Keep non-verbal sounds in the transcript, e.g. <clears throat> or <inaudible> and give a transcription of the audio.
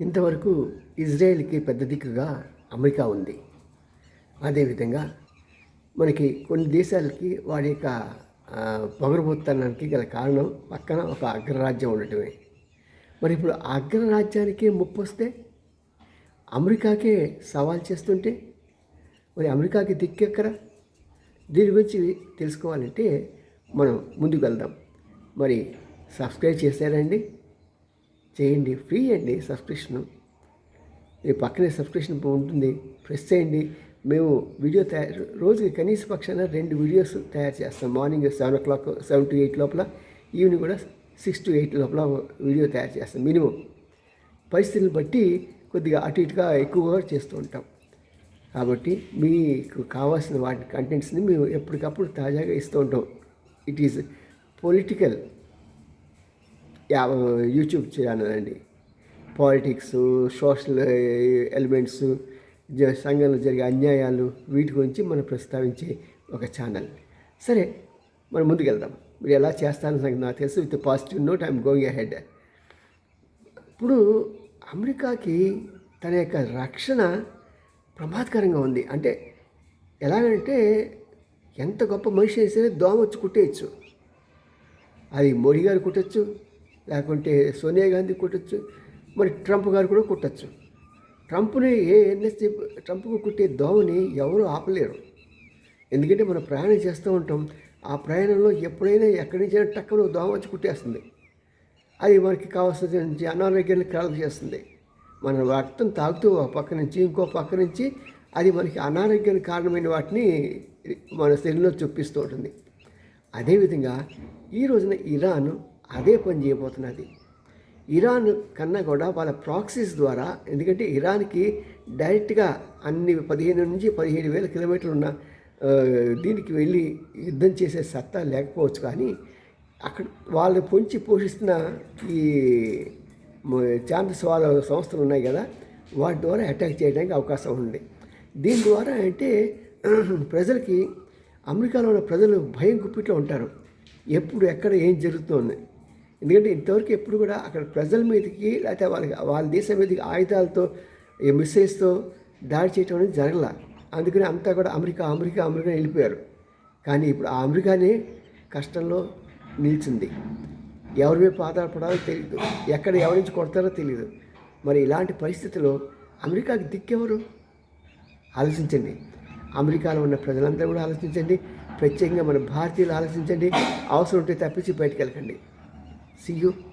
ఇంతవరకు ఇజ్రాయెల్కి పెద్ద దిక్కుగా అమెరికా ఉంది. అదేవిధంగా మనకి కొన్ని దేశాలకి వాడి యొక్క పొగరబోత్తనానికి గల కారణం పక్కన ఒక అగ్రరాజ్యం ఉండటమే. మరి ఇప్పుడు ఆ అగ్రరాజ్యానికి ముప్పు వస్తే అమెరికాకే సవాల్ చేస్తుంటే మరి అమెరికాకి దిక్కెక్కరా దీని గురించి తెలుసుకోవాలంటే మనం ముందుకు వెళ్దాం. మరి సబ్స్క్రైబ్ చేశారండి చేయండి ఫ్రీ అండి సబ్స్క్రిప్షన్ ఈ పక్కనే సబ్స్క్రిప్షన్ ఉంటుంది. ప్రెస్ చేయండి. మేము వీడియో తయారు రోజుకి కనీస పక్షాన రెండు వీడియోస్ తయారు చేస్తాం. Morning seven o'clock seven to eight లోపల ఈవినింగ్ కూడా సిక్స్ టు ఎయిట్ లోపల వీడియో తయారు చేస్తాం. మినిమం పరిస్థితులను బట్టి కొద్దిగా అటు ఇటుగా ఎక్కువగా చేస్తూ ఉంటాం. కాబట్టి మీకు కావాల్సిన వాటి కంటెంట్స్ని మేము ఎప్పటికప్పుడు తాజాగా ఇస్తూ ఉంటాం. It is political YouTube channel అండి. పాలిటిక్స్ సోషల్ ఎలిమెంట్స్ సంఘంలో జరిగే అన్యాయాలు వీటి గురించి మనం ప్రస్తావించే ఒక ఛానల్ సరే మనం ముందుకెళ్దాం. మీరు ఎలా చేస్తారని సంగతి నాకు తెలుసు. With positive note I'm going ahead ఇప్పుడు అమెరికాకి తన యొక్క రక్షణ ప్రమాదకరంగా ఉంది. అంటే ఎలాగంటే ఎంత గొప్ప మనిషి అయినా సరే దోమ వచ్చి కుట్టేయచ్చు. అది మోడీ గారు కుట్టచ్చు లేకుంటే సోనియా గాంధీ కుట్టచ్చు మరి ట్రంప్ గారు కూడా కుట్టచ్చు. ట్రంప్ని ఏ ఎన్ఎస్సీ ట్రంప్కు కుట్టే దోమని ఎవరు ఆపలేరు. ఎందుకంటే మనం ప్రయాణం చేస్తూ ఉంటాం ఆ ప్రయాణంలో ఎప్పుడైనా ఎక్కడి నుంచి టక్కన దోమ వచ్చి కుట్టేస్తుంది. అది మనకి కావాల్సిన నుంచి అనారోగ్యాన్ని కలుగ చేస్తుంది. మన రక్తం తాగుతూ ఒక పక్క నుంచి ఇంకో పక్క నుంచి అది మనకి అనారోగ్యానికి కారణమైన వాటిని మన శరీరంలో చూపిస్తూ ఉంటుంది. అదేవిధంగా ఈ రోజున ఇరాన్ అదే పని చేయబోతున్నది. ఇరాన్ కన్నా కూడా వాళ్ళ ప్రాక్సీస్ ద్వారా ఎందుకంటే ఇరాన్కి డైరెక్ట్గా అన్ని పదిహేను నుంచి పదిహేడు వేల కిలోమీటర్లు ఉన్న దీనికి వెళ్ళి యుద్ధం చేసే సత్తా లేకపోవచ్చు. కానీ అక్కడ వాళ్ళు పొంచి పోషిస్తున్న ఈ ఛాన్సెస్ వాళ్ళ సంస్థలు ఉన్నాయి కదా వాటి ద్వారా అటాక్ చేయడానికి అవకాశం ఉంది. దీని ద్వారా అంటే <clears throat> ప్రజలకి అమెరికాలో ఉన్న ప్రజలు భయం గుప్పిట్లో ఉంటారు. ఎప్పుడు ఎక్కడ ఏం జరుగుతుంది. ఎందుకంటే ఇంతవరకు ఎప్పుడు కూడా అక్కడ ప్రజల మీదకి లేకపోతే వాళ్ళకి వాళ్ళ దేశం మీదకి ఆయుధాలతో ఈ మిసైల్స్తో దాడి చేయటం అనేది జరగల. అందుకని అంతా కూడా అమెరికా అమెరికా అమెరికా వెళ్ళిపోయారు. కానీ ఇప్పుడు ఆ అమెరికానే కష్టంలో నిలిచింది. ఎవరి మీద ఆధారపడాలో తెలియదు ఎక్కడ ఎవరి నుంచి కొడతారో తెలియదు మరి ఇలాంటి పరిస్థితిలో అమెరికాకి దిక్కెవరు ఆలోచించండి. అమెరికాలో ఉన్న ప్రజలందరూ కూడా ఆలోచించండి. ప్రత్యేకంగా మన భారతీయులు ఆలోచించండి. అవసరం ఉంటే తప్పించి బయటకు వెళ్ళకండి. See you.